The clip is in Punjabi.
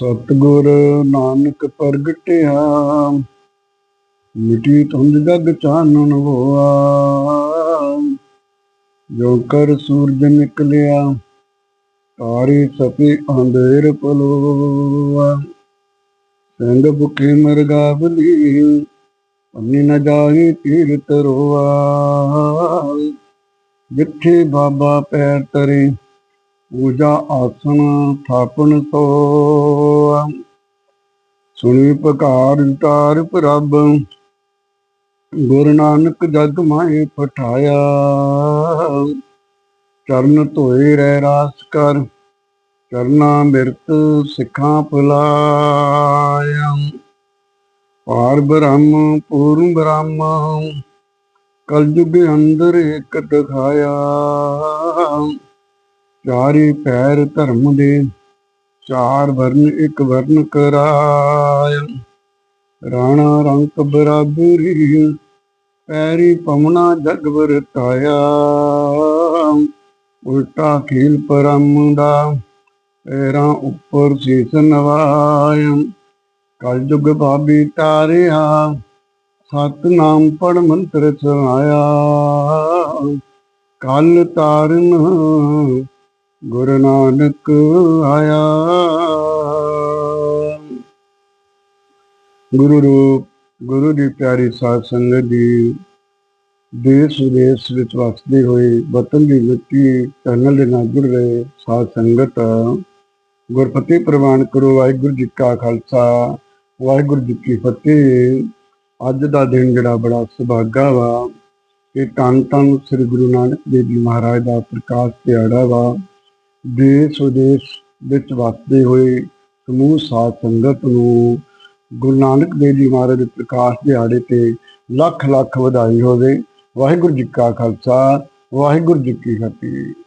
ਸਤਿਗੁਰ ਨਾਨਕ ਪ੍ਰਗਟਿਆ, ਮਿਟੀ ਤੁੰਦ ਜਗ ਚਾਨਣ ਹੋਆ ਜੋ ਕਰ ਸੂਰਜ ਨਿਕਲਿਆ, ਤਾਰੇ ਸਪੇ ਅੰਧੇਰ ਪਲੋਆ। ਸੰਗ ਬੁਕੇ ਮਰਗਾਵਲੀ ਅੰਨੀ ਨ ਜਾਹੀ ਤੀਰਤ ਰੋਆ। ਜਿੱਥੇ ਬਾਬਾ ਪੈਰ ਤਰੇ ਪੂਜਾ ਆਸਨ ਥਾਪਨ ਸੋਆ ਸੁਣੀ ਪਕਾਰ ਤਾਰ ਪ੍ਰਭ, ਗੁਰੂ ਨਾਨਕ ਜਗ ਮਾਏ ਪਠਾਇਆ। ਚਰਨ ਧੋਏ ਰਹਿ ਰਾਸ ਕਰ, ਚਰਨਾ ਬਿਰਤ ਸਿੱਖਾਂ ਭੁਲਾਇਆ ਪਾਰ ਬ੍ਰਹਮ, ਪੂਰਨ ਬ੍ਰਹਮ, ਕਲਯੁਗ ਅੰਦਰ ਇੱਕ ਦਿਖਾਇਆ। ਚਾਰੇ ਪੈਰ ਧਰਮ ਦੇ, ਚਾਰ ਵਰਨ ਇੱਕ ਵਰਨ ਕਰਾਇਆ। ਰਾਣਾ ਰੰਕ ਬਰਾਬਰੀ ਪੈਰੀ ਪਮਣਾ ਜਗ ਵਰਤਾਇਆ। ਉਲਟਾ ਖੇਲ ਪਰਮ ਦਾ, ਪੈਰਾਂ ਉੱਪਰ ਸੀਸ ਕਲ ਕਲਯੁਗ ਬਾਬੀ ਤਾਰਿਆ ਸਤਨਾਮ ਪੜ ਮੰਤਰ ਸੁਣਾਇਆ ਕਲ ਤਾਰਨ ਗੁਰੂ ਨਾਨਕ ਆਇਆ। ਗੁਰੂ ਰੂਪ, ਗੁਰੂ ਦੀ ਪਿਆਰੀ ਸਾਧ ਸੰਗਤ ਦੀ ਦੇਸ਼ ਵਿਦੇਸ਼ ਵਿੱਚ ਵਸਦੇ ਹੋਏ ਵਤਨ ਦੀ ਮਿੱਟੀ ਚੈਨਲ ਦੇ ਨਾਲ ਜੁੜ ਰਹੇ ਸਾਧ ਸੰਗਤ। ਗੁਰਪਤੀ ਪ੍ਰਵਾਨ ਕਰੋ, ਵਾਹਿਗੁਰੂ ਜੀ ਕਾ ਖਾਲਸਾ, ਵਾਹਿਗੁਰੂ ਜੀ ਕੀ ਫਤਿਹ। ਅੱਜ ਦਾ ਦਿਨ ਜਿਹੜਾ ਬੜਾ ਸੁਭਾਗਾ ਵਾ ਕਿ ਧੰਨ ਧੰਨ ਸ੍ਰੀ ਗੁਰੂ ਨਾਨਕ ਦੇਵ ਜੀ ਮਹਾਰਾਜ ਦਾ ਪ੍ਰਕਾਸ਼ ਦਿਹਾੜਾ ਵਾ। ਦੇਸ਼ ਵਿਦੇਸ਼ ਵਿੱਚ ਵਸਦੇ ਹੋਏ ਸਮੂਹ ਸਾਧ ਸੰਗਤ ਨੂੰ ਗੁਰੂ ਨਾਨਕ ਦੇਵ ਜੀ ਮਹਾਰਾਜ ਦੇ ਪ੍ਰਕਾਸ਼ ਦਿਹਾੜੇ ਤੇ ਲੱਖ ਲੱਖ ਵਧਾਈ ਹੋਵੇ। ਵਾਹਿਗੁਰੂ ਜੀ ਕਾ ਖਾਲਸਾ, ਵਾਹਿਗੁਰੂ ਜੀ ਕੀ ਫਤਿਹ।